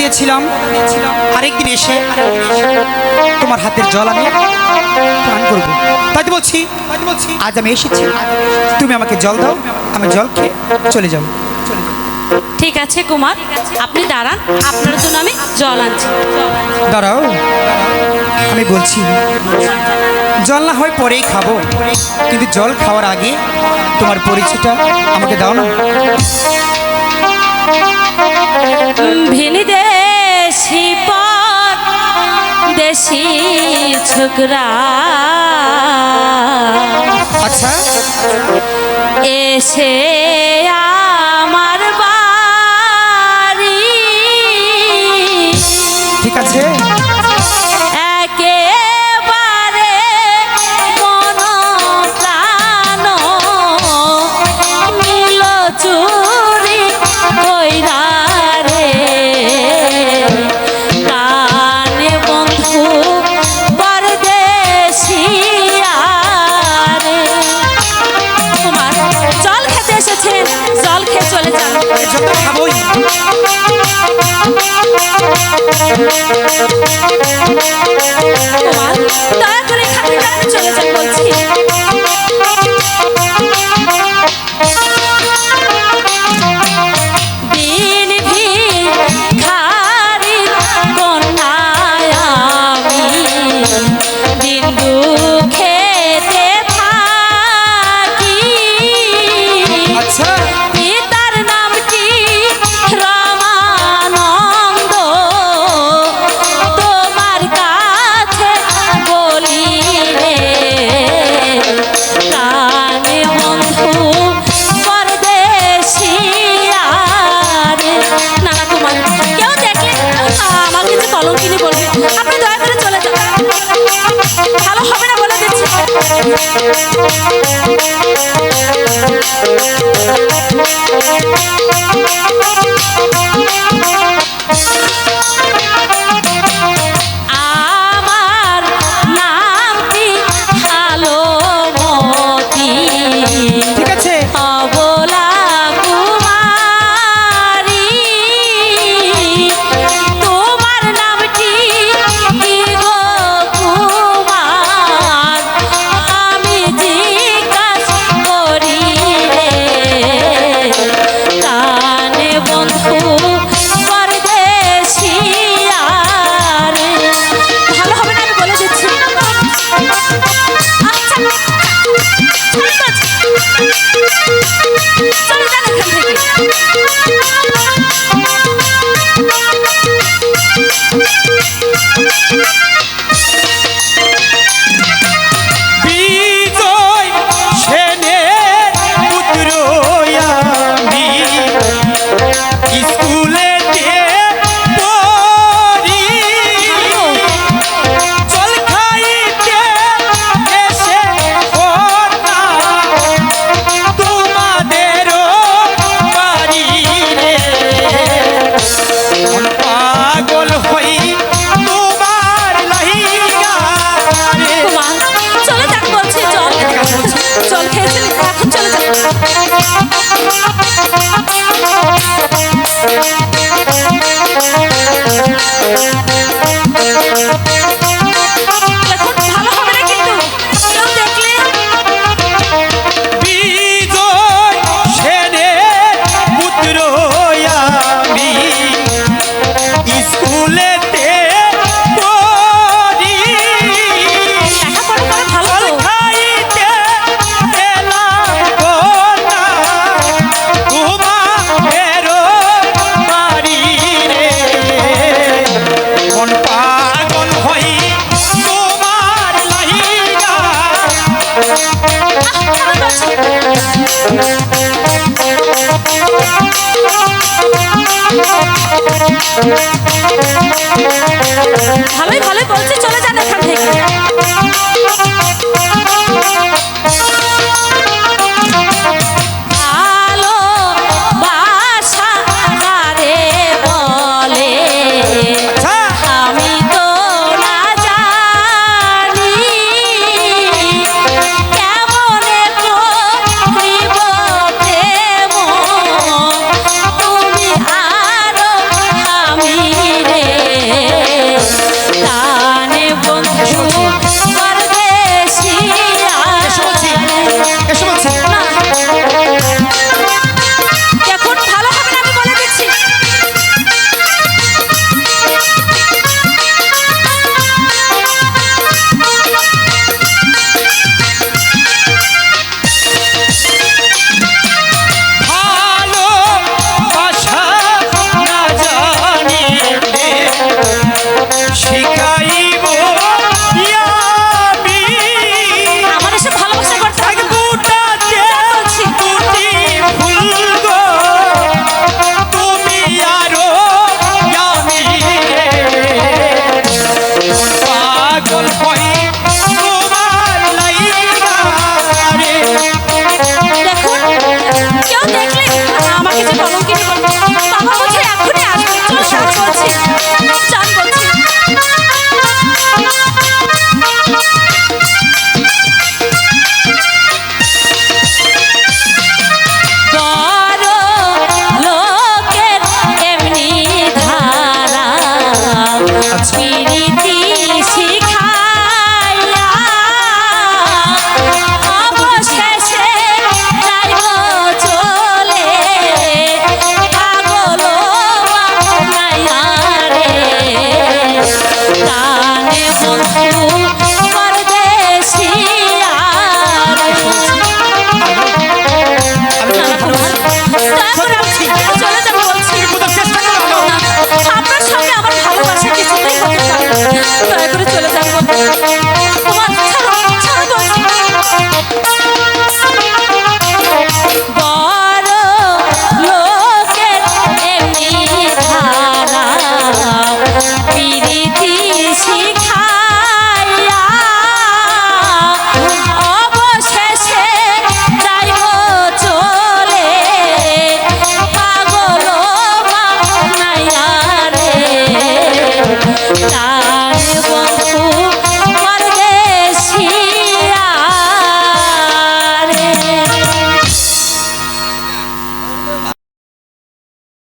দিয়েছিলাম। আরেকদিন এসে তোমার হাতের জল আমি পান করব। তাই তো বলছি আজ আমি এসেছি। তুমি আমাকে জল দাও আমি জল খেয়ে চলে যাব। ঠিক আছে কুমার আপনি দাঁড়ান আপনার জন্য আমি জল আনছি। দাঁড়াও আমি বলছি জল না হয় পরেই খাব। কিন্তু জল খাওয়ার আগে তোমার পরিচয়টা আমাকে দাও না। ভিনদেশি পর দেশি ছোকরা আচ্ছা। এসে আমার বাড়ি। ঠিক আছে। Thank you. Thank you. ভালোই ভালোই বলছে চলে যান এখান থেকে। তা